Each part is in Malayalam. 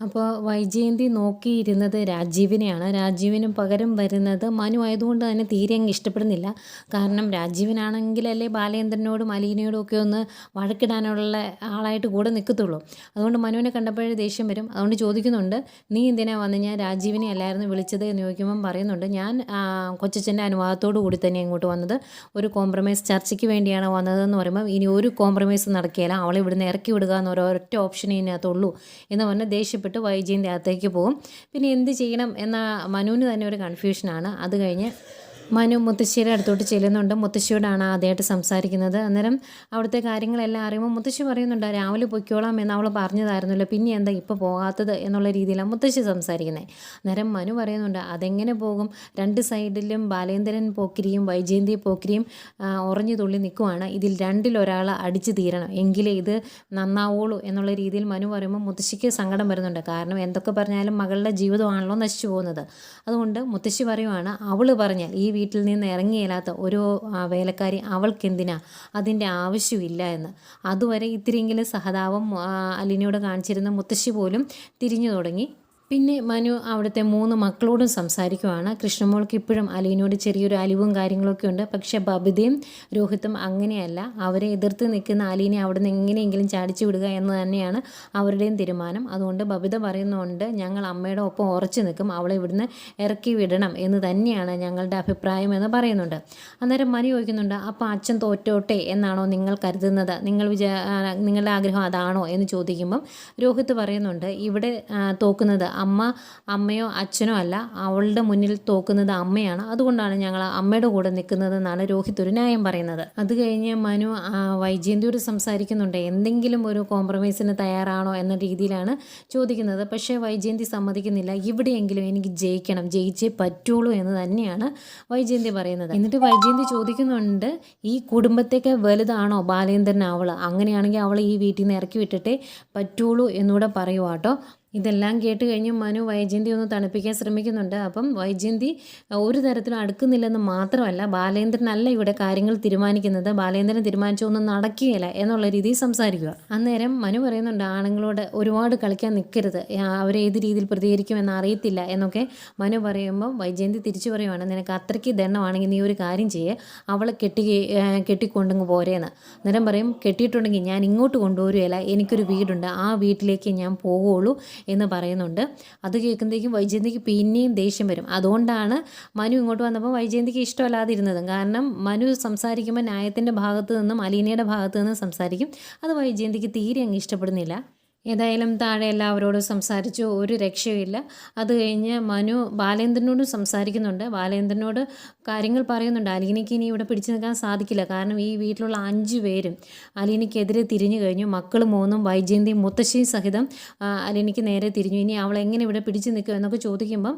അപ്പോൾ വൈജയന്തി നോക്കിയിരുന്നത് രാജീവിനെയാണ്. രാജീവിന് പകരം വരുന്നത് മനു ആയതുകൊണ്ട് തന്നെ തീരെ അങ്ങ് ഇഷ്ടപ്പെടുന്നില്ല. കാരണം രാജീവിനാണെങ്കിലല്ലേ ബാലേന്ദ്രനോടും അലീനയോടും ഒക്കെ ഒന്ന് വഴക്കിടാനുള്ള ആളായിട്ട് കൂടെ നിൽക്കത്തുള്ളൂ. അതുകൊണ്ട് മനുവിനെ കണ്ടപ്പോഴേ ദേഷ്യം വരും. അതുകൊണ്ട് ചോദിക്കുന്നുണ്ട് നീ എന്തിനാ വന്ന് ഞാൻ രാജീവിനെ അല്ലായിരുന്നു വിളിച്ചത്? എന്ന് ചോദിക്കുമ്പം പറയുന്നുണ്ട് ഞാൻ കൊച്ചച്ഛന്റെ അനുവാദത്തോടു കൂടി തന്നെ ഇങ്ങോട്ട് വന്നത്. ഒരു കോംപ്രമൈസ് ചർച്ചയ്ക്ക് വേണ്ടിയാണ് വന്നതെന്ന് പറയുമ്പോൾ ഇനി ഒരു കോംപ്രമൈസ് നടക്കുകയില്ല. അവളെ ഇവിടുന്ന് ഇറക്കി വിടുക എന്ന് ഒരൊറ്റ ഓപ്ഷനേ ഇതിനകത്തുള്ളൂ എന്ന് പറഞ്ഞ് ദേഷ്യപ്പെട്ട് വൈജയന്റെ അകത്തേക്ക് പോകും. പിന്നെ എന്ത് ചെയ്യണം എന്ന മനുവിന് തന്നെ ഒരു കൺഫ്യൂഷനാണ് അത് കഴിഞ്ഞ് മനു മുത്തശ്ശിയുടെ അടുത്തോട്ട് ചെല്ലുന്നുണ്ട്. മുത്തശ്ശിയോടാണ് ആദ്യമായിട്ട് സംസാരിക്കുന്നത്. അന്നേരം അവിടുത്തെ കാര്യങ്ങളെല്ലാം അറിയുമ്പോൾ മുത്തശ്ശി പറയുന്നുണ്ട് രാവിലെ പൊയ്ക്കോളാം എന്ന് അവൾ പറഞ്ഞതായിരുന്നല്ലോ. പിന്നെ എന്താ ഇപ്പോൾ പോകാത്തത് എന്നുള്ള രീതിയിലാണ് മുത്തശ്ശി സംസാരിക്കുന്നത്. അന്നേരം മനു പറയുന്നുണ്ട് അതെങ്ങനെ പോകും? രണ്ട് സൈഡിലും ബാലേന്ദ്രൻ പോക്കിരിയും വൈജയന്തി പോക്കിരിയും ഉറഞ്ഞു തുള്ളി നിൽക്കുവാണ്. ഇതിൽ രണ്ടിലൊരാൾ അടിച്ചു തീരണം. എങ്കിലേ ഇത് നന്നാവുള്ളൂ എന്നുള്ള രീതിയിൽ മനു പറയുമ്പോൾ മുത്തശ്ശിക്ക് സങ്കടം വരുന്നുണ്ട്. കാരണം എന്തൊക്കെ പറഞ്ഞാലും മകളുടെ ജീവിതമാണല്ലോ നശിച്ചു പോകുന്നത്. അതുകൊണ്ട് മുത്തശ്ശി പറയുവാണ് അവൾ പറഞ്ഞാൽ ഈ വീട്ടിൽ നിന്ന് ഇറങ്ങിയില്ലാത്ത ഒരു വേലക്കാരി അവൾക്കെന്തിനാ? അതിന്റെ ആവശ്യമില്ല എന്ന്. അതുവരെ ഇത്തിരിയെങ്കിലും സഹതാപം ആ, അലിനയോട് കാണിച്ചിരുന്ന മുത്തശ്ശി പോലും തിരിഞ്ഞു തുടങ്ങി. പിന്നെ മനു അവിടുത്തെ മൂന്ന് മക്കളോടും സംസാരിക്കുവാണ്. കൃഷ്ണമോൾക്ക് ഇപ്പോഴും അലീനോട് ചെറിയൊരു അലിവും കാര്യങ്ങളൊക്കെ ഉണ്ട്. പക്ഷേ ബബിതയും രോഹിത്തും അങ്ങനെയല്ല. അവരെ എതിർത്ത് നിൽക്കുന്ന അലീനെ അവിടെ നിന്ന് എങ്ങനെയെങ്കിലും ചാടിച്ചു വിടുക എന്ന് തന്നെയാണ് അവരുടെയും തീരുമാനം. അതുകൊണ്ട് ബബിത പറയുന്നുണ്ട് ഞങ്ങൾ അമ്മയുടെ ഒപ്പം ഉറച്ചു നിൽക്കും. അവളെ ഇവിടുന്ന് ഇറക്കി വിടണം എന്ന് തന്നെയാണ് ഞങ്ങളുടെ അഭിപ്രായം എന്ന് പറയുന്നുണ്ട്. അന്നേരം മനു ചോദിക്കുന്നുണ്ട് അപ്പോൾ അച്ഛൻ തോറ്റോട്ടെ എന്നാണോ നിങ്ങൾ കരുതുന്നത്? നിങ്ങൾ വിചാ നിങ്ങളുടെ ആഗ്രഹം അതാണോ? എന്ന് ചോദിക്കുമ്പം രോഹിത്ത് പറയുന്നുണ്ട് ഇവിടെ തോക്കുന്നത് അമ്മ അമ്മയോ അച്ഛനോ അല്ല അവളുടെ മുന്നിൽ തോക്കുന്നത് അമ്മയാണ്. അതുകൊണ്ടാണ് ഞങ്ങൾ അമ്മയുടെ കൂടെ നിൽക്കുന്നതെന്നാണ് രോഹിത് ഒരു ന്യായം പറയുന്നത്. അത് കഴിഞ്ഞ് മനു വൈജയന്തിയോട് സംസാരിക്കുന്നുണ്ട്. എന്തെങ്കിലും ഒരു കോംപ്രമൈസിന് തയ്യാറാണോ എന്ന രീതിയിലാണ് ചോദിക്കുന്നത്. പക്ഷേ വൈജയന്തി സമ്മതിക്കുന്നില്ല. ഇവിടെയെങ്കിലും എനിക്ക് ജയിക്കണം ജയിച്ചേ പറ്റുള്ളൂ എന്ന് തന്നെയാണ് വൈജയന്തി പറയുന്നത്. എന്നിട്ട് വൈജയന്തി ചോദിക്കുന്നുണ്ട് ഈ കുടുംബത്തേക്ക് വലുതാണോ ബാലേന്ദ്രൻ അവൾ അങ്ങനെയാണെങ്കിൽ അവൾ ഈ വീട്ടിൽ നിന്ന് ഇറക്കി വിട്ടിട്ടേ പറ്റുള്ളൂ എന്നുകൂടെ പറയുവാട്ടോ ഇതെല്ലാം കേട്ട് കഴിഞ്ഞ് മനു വൈജയന്തി ഒന്ന് തണുപ്പിക്കാൻ ശ്രമിക്കുന്നുണ്ട്. അപ്പം വൈജയന്തി ഒരു തരത്തിലും അടുക്കുന്നില്ലെന്ന് മാത്രമല്ല ബാലേന്ദ്രനല്ല ഇവിടെ കാര്യങ്ങൾ തീരുമാനിക്കുന്നത്. ബാലേന്ദ്രൻ തീരുമാനിച്ചൊന്നും നടക്കുകയില്ല എന്നുള്ള രീതിയിൽ സംസാരിക്കുക. അന്നേരം മനു പറയുന്നുണ്ട് ആണുങ്ങളോട് ഒരുപാട് കളിക്കാൻ നിൽക്കരുത്. അവരെ ഏത് രീതിയിൽ പ്രതികരിക്കുമെന്ന് അറിയത്തില്ല എന്നൊക്കെ മനു പറയുമ്പോൾ വൈജയന്തി തിരിച്ചു പറയുവാണ് നിനക്ക് അത്രയ്ക്ക് ദണ്ണമാണെങ്കിൽ നീ ഒരു കാര്യം ചെയ്യേ. അവളെ കെട്ടി കെട്ടിക്കൊണ്ടെങ്കിൽ പോരേന്ന്. അന്നേരം പറയും കെട്ടിയിട്ടുണ്ടെങ്കിൽ ഞാൻ ഇങ്ങോട്ട് കൊണ്ടുവരികയില്ല. എനിക്കൊരു വീടുണ്ട്. ആ വീട്ടിലേക്ക് ഞാൻ പോവുകയുള്ളൂ. എന്ന് പറയുന്നുണ്ട്. അത് കേൾക്കുമ്പോഴേക്കും വൈജയന്തിക്ക് പിന്നെയും ദേഷ്യം വരും. അതുകൊണ്ടാണ് മനു ഇങ്ങോട്ട് വന്നപ്പോൾ വൈജയന്തിക്ക് ഇഷ്ടമല്ലാതിരുന്നതും. കാരണം മനു സംസാരിക്കുമ്പോൾ ന്യായത്തിന്റെ ഭാഗത്ത് നിന്നും അലീനയുടെ ഭാഗത്ത് നിന്നും സംസാരിക്കും. അത് വൈജയന്തിക്ക് തീരെ അങ്ങ് ഇഷ്ടപ്പെടുന്നില്ല. ഏതായാലും താഴെ എല്ലാവരോടും സംസാരിച്ചു ഒരു രക്ഷയുമില്ല. അത് കഴിഞ്ഞ് മനു ബാലേന്ദ്രനോടും സംസാരിക്കുന്നുണ്ട്. ബാലേന്ദ്രനോട് കാര്യങ്ങൾ പറയുന്നുണ്ട്. അലീനയ്ക്ക് ഇനി ഇവിടെ പിടിച്ചു നിൽക്കാൻ സാധിക്കില്ല. കാരണം ഈ വീട്ടിലുള്ള അഞ്ച് പേരും അലീനയ്ക്കെതിരെ തിരിഞ്ഞു കഴിഞ്ഞു. മക്കൾ മൂന്നും വൈജയന്തിയും മുത്തശ്ശിയും സഹിതം അലീനയ്ക്ക് നേരെ തിരിഞ്ഞു. ഇനി അവൾ എങ്ങനെ ഇവിടെ പിടിച്ചു നിൽക്കും എന്നൊക്കെ ചോദിക്കുമ്പം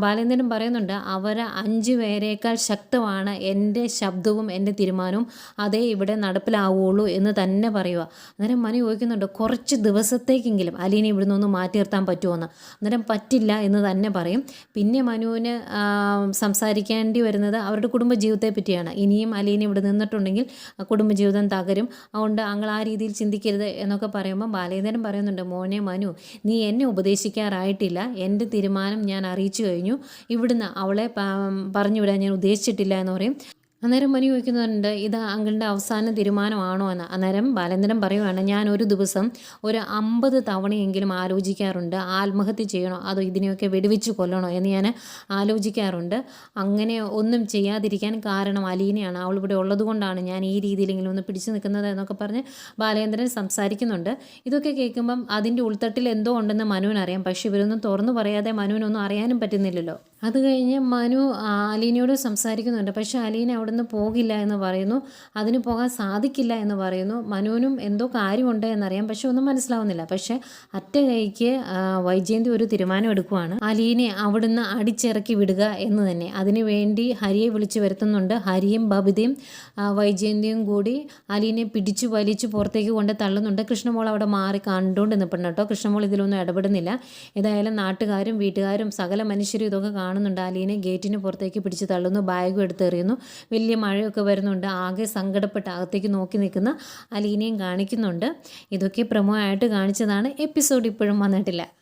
ബാലേന്ദ്രൻ പറയുന്നുണ്ട് അവർ അഞ്ച് പേരേക്കാൾ ശക്തമാണ് എന്റെ ശബ്ദവും എന്റെ തീരുമാനവും. അതേ ഇവിടെ നടപ്പിലാവുള്ളൂ എന്ന് തന്നെ പറയുക അന്നേരം മനു ചോദിക്കുന്നുണ്ട് കുറച്ച് ദിവസത്തേക്കെങ്കിലും അലീനെ ഇവിടുന്ന് ഒന്ന് മാറ്റി നിർത്താൻ പറ്റുമോ എന്ന് അന്നേരം പറ്റില്ല എന്ന് തന്നെ പറയും. പിന്നെ മനുവിന് സംസാരിക്കേണ്ടി വരുന്നത് അവരുടെ കുടുംബജീവിതത്തെ പറ്റിയാണ്. ഇനിയും അലീന ഇവിടെ നിന്നിട്ടുണ്ടെങ്കിൽ കുടുംബജീവിതം തകരും. അതുകൊണ്ട് അങ്ങൾ ആ രീതിയിൽ ചിന്തിക്കരുത് എന്നൊക്കെ പറയുമ്പോൾ ബാലേന്ദ്രൻ പറയുന്നുണ്ട് മോനെ മനു നീ എന്നെ ഉപദേശിക്കാറായിട്ടില്ല. എന്റെ തീരുമാനം ഞാൻ അറിയിച്ചു കഴിഞ്ഞു. ഇവിടുന്ന് അവളെ പറഞ്ഞു വിടാൻ ഞാൻ ഉദ്ദേശിച്ചിട്ടില്ല എന്ന് പറയും. അന്നേരം മനു ചോദിക്കുന്നുണ്ട് ഇത് അങ്കിളിന്റെ അവസാന തീരുമാനമാണോ എന്ന്? അന്നേരം ബാലേന്ദ്രൻ പറയുവാണ് ഞാൻ ഒരു ദിവസം ഒരു അമ്പത് തവണയെങ്കിലും ആലോചിക്കാറുണ്ട് ആത്മഹത്യ ചെയ്യണോ അതോ ഇതിനെയൊക്കെ വെടിവെച്ച് കൊല്ലണോ എന്ന് ഞാൻ ആലോചിക്കാറുണ്ട്. അങ്ങനെ ഒന്നും ചെയ്യാതിരിക്കാൻ കാരണം അലീനയാണ്. അവൾ ഇവിടെ ഉള്ളതുകൊണ്ടാണ് ഞാൻ ഈ രീതിയിലെങ്കിലും ഒന്ന് പിടിച്ചു നിൽക്കുന്നത് എന്നൊക്കെ പറഞ്ഞ് ബാലേന്ദ്രൻ സംസാരിക്കുന്നുണ്ട്. ഇതൊക്കെ കേൾക്കുമ്പം അതിന്റെ ഉൾത്തട്ടിൽ എന്തോ ഉണ്ടെന്ന് മനുവിനറിയാം. പക്ഷെ ഇവരൊന്നും തുറന്നു പറയാതെ മനുവിനൊന്നും അറിയാനും പറ്റുന്നില്ലല്ലോ. അത് കഴിഞ്ഞ് മനു അലീനയോട് സംസാരിക്കുന്നുണ്ട്. പക്ഷെ അലീന നിന്ന് പോകില്ല എന്ന് പറയുന്നു. അതിന് പോകാൻ സാധിക്കില്ല എന്ന് പറയുന്നു. മനുവിനും എന്തോ കാര്യമുണ്ട് എന്നറിയാം. പക്ഷെ ഒന്നും മനസ്സിലാവുന്നില്ല. പക്ഷെ അറ്റ കൈക്ക് വൈജയന്തി ഒരു തീരുമാനം എടുക്കുവാണ്. അലീനെ അവിടുന്ന് അടിച്ചിറക്കി വിടുക എന്ന് തന്നെ. അതിനുവേണ്ടി ഹരിയെ വിളിച്ചു വരുത്തുന്നുണ്ട്. ഹരിയും ബബിതയും വൈജയന്തിയും കൂടി അലീനെ പിടിച്ചു വലിച്ചു പുറത്തേക്ക് കൊണ്ട് തള്ളുന്നുണ്ട്. കൃഷ്ണമോൾ അവിടെ മാറി കണ്ടുകൊണ്ട് നിൽപ്പുണ്ട് കേട്ടോ. കൃഷ്ണമോൾ ഇതിലൊന്നും ഇടപെടുന്നില്ല. ഏതായാലും നാട്ടുകാരും വീട്ടുകാരും സകല മനുഷ്യരും ഇതൊക്കെ കാണുന്നുണ്ട്. അലീനെ ഗേറ്റിന് പുറത്തേക്ക് പിടിച്ച് തള്ളുന്നു. ബാഗും എടുത്തെറിയുന്നു വലിയ മഴയൊക്കെ വരുന്നുണ്ട്. ആകെ സങ്കടപ്പെട്ട് അകത്തേക്ക് നോക്കി നിൽക്കുന്ന അലീനയും കാണിക്കുന്നുണ്ട്. ഇതൊക്കെ പ്രമോ ആയിട്ട് കാണിച്ചതാണ്. എപ്പിസോഡ് ഇപ്പോഴും വന്നിട്ടില്ല.